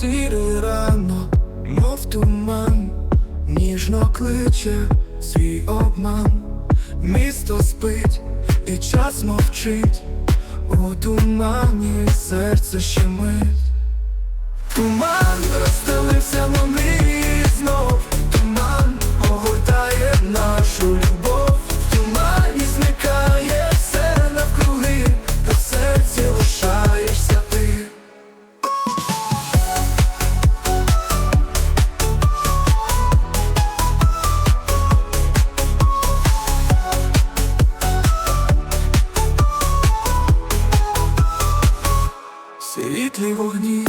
сірий рано, мов туман, ніжно кличе свій обман, місто спить і час мовчить, у тумані серце щемить. Світлі вогні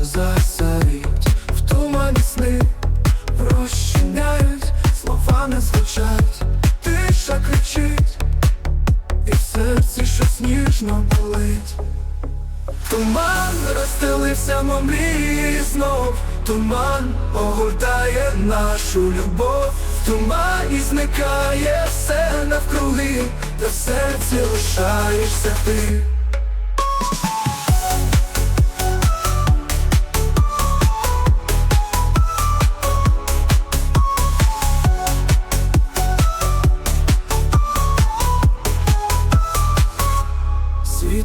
засають в тумані сни, розчиняють, слова не звучать, тиша кричить, і в серці щось ніжно болить. Туман розстелився мрії знов, туман огортає нашу любов, в тумані зникає все навкруги, та в серці лишаєшся ти.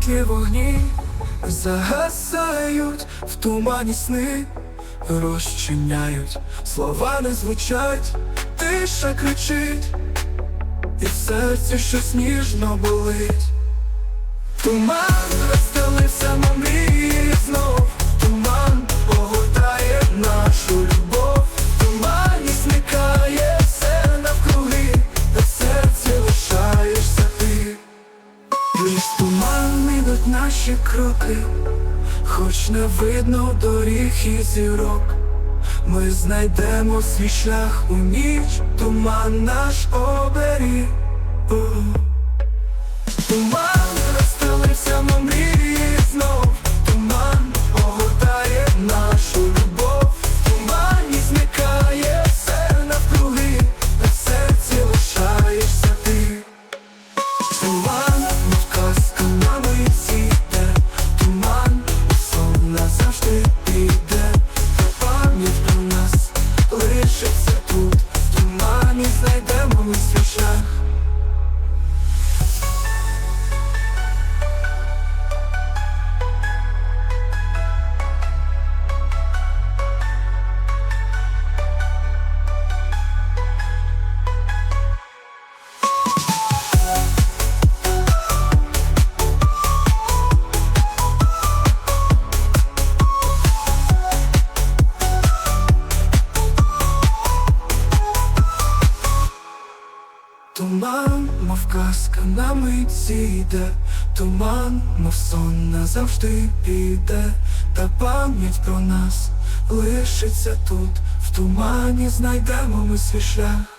Світлі вогні загасають, в тумані сни розчиняють, слова не звучать, тиша кричить, і в серці щось ніжно болить. Туман Крізь туман ідуть наші кроки, хоч не видно доріг і зірок. Ми знайдемо свій шлях у ніч, туман наш оберіг. Мов казка на митці йде, туман, мов сон назавжди піде, та пам'ять про нас лишиться тут, в тумані знайдемо ми свій шлях.